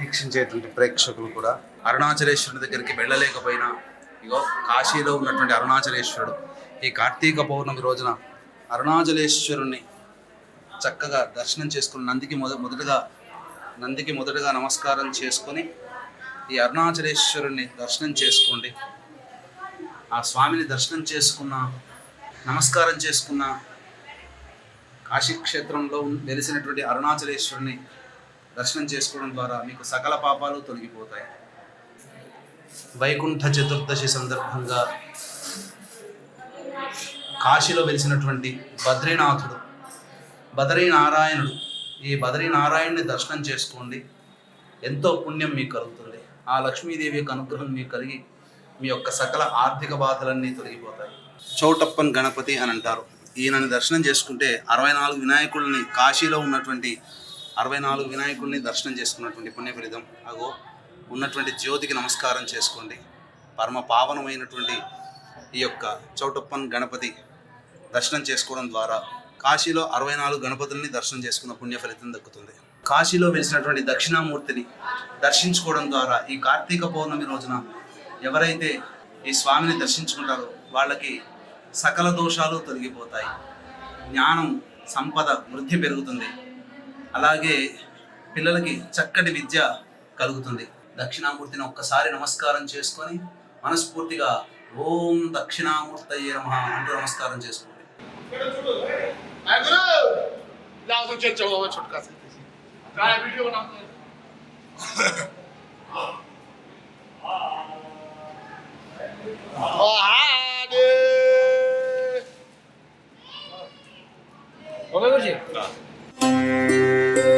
వీక్షించేటువంటి ప్రేక్షకులు కూడా అరుణాచలేశ్వరుని దగ్గరికి వెళ్ళలేకపోయినా ఇగో కాశీలో ఉన్నటువంటి అరుణాచలేశ్వరుడు ఈ కార్తీక పౌర్ణమి రోజున అరుణాచలేశ్వరుణ్ణి చక్కగా దర్శనం చేసుకుని నందికి మొద మొదటగా నందికి మొదటగా నమస్కారం చేసుకొని ఈ అరుణాచలేశ్వరుణ్ణి దర్శనం చేసుకోండి. ఆ స్వామిని దర్శనం చేసుకున్న నమస్కారం చేసుకున్న కాశీక్షేత్రంలో నెలిసినటువంటి వెలిసినటువంటి అరుణాచలేశ్వరుని దర్శనం చేసుకోవడం ద్వారా మీకు సకల పాపాలు తొలగిపోతాయి. వైకుంఠ చతుర్దశి సందర్భంగా కాశీలో వెలిసినటువంటి బద్రీనాథుడు బదరీనారాయణుడు ఈ బదరీనారాయణుని దర్శనం చేసుకోండి. ఎంతో పుణ్యం మీకు కలుగుతుంది. ఆ లక్ష్మీదేవి యొక్క అనుగ్రహం మీకు కలిగి మీ యొక్క సకల ఆర్థిక బాధలన్నీ తొలగిపోతాయి. చౌటప్పన్ గణపతి అని అంటారు. ఈయనని దర్శనం చేసుకుంటే అరవై నాలుగు వినాయకుడిని కాశీలో ఉన్నటువంటి అరవై నాలుగు వినాయకుల్ని దర్శనం చేసుకున్నటువంటి పుణ్యఫలితం. అగో ఉన్నటువంటి జ్యోతికి నమస్కారం చేసుకోండి. పరమ పావనమైనటువంటి ఈ యొక్క చౌటప్పన్ గణపతి దర్శనం చేసుకోవడం ద్వారా కాశీలో అరవై నాలుగు గణపతుల్ని దర్శనం చేసుకున్న పుణ్య ఫలితం దక్కుతుంది. కాశీలో వెలిసినటువంటి దక్షిణామూర్తిని దర్శించుకోవడం ద్వారా ఈ కార్తీక పౌర్ణమి రోజున ఎవరైతే ఈ స్వామిని దర్శించుకుంటారో వాళ్ళకి సకల దోషాలు తొలగిపోతాయి. జ్ఞానం సంపద వృద్ధి పెరుగుతుంది. అలాగే పిల్లలకి చక్కటి విద్య కలుగుతుంది. దక్షిణామూర్తిని ఒక్కసారి నమస్కారం చేసుకొని మనస్ఫూర్తిగా ఓం దక్షిణామూర్తయ్య నమ అంటూ నమస్కారం చేసుకోండి. Música